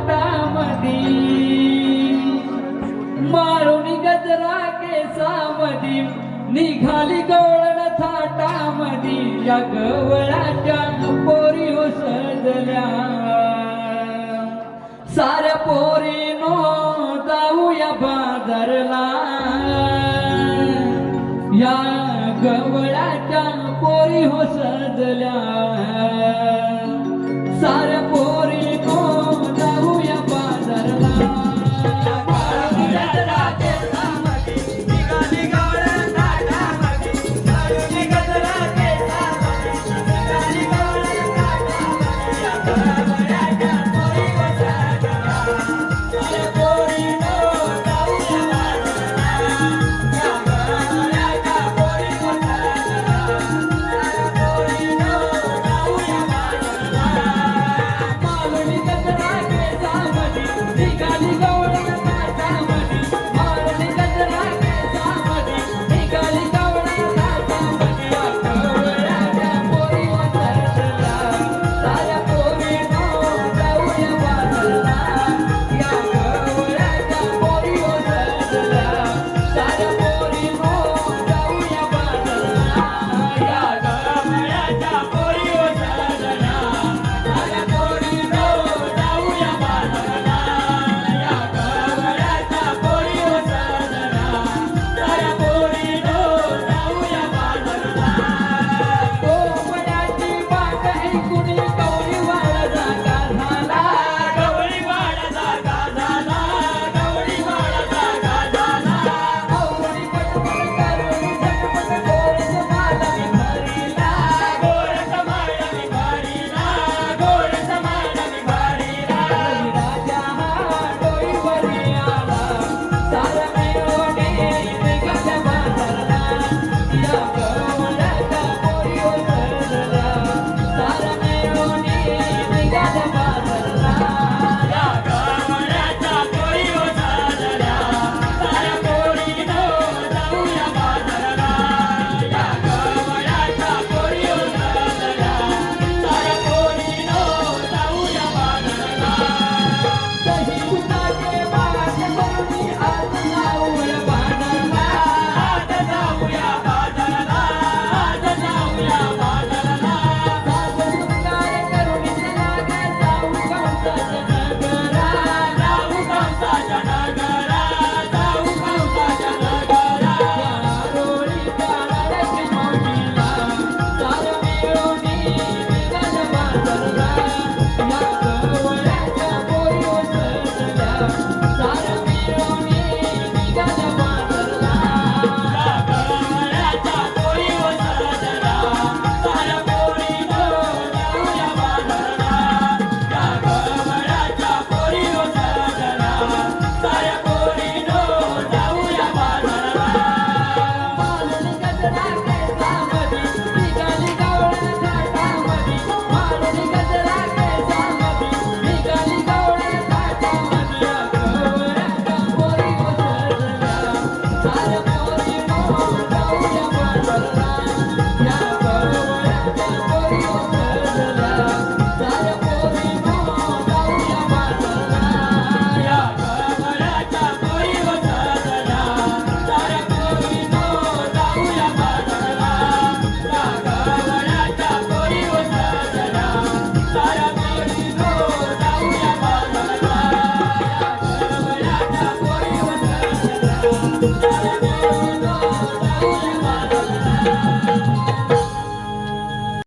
हातामधी मारून गजरा केसामधी निघाली गवळण थाटामधी. या गवळाच्या पोरी उसळल्या साऱ्या पोरी नो जाऊया बाजारला. या गवळाच्या पोरी हो सजल्या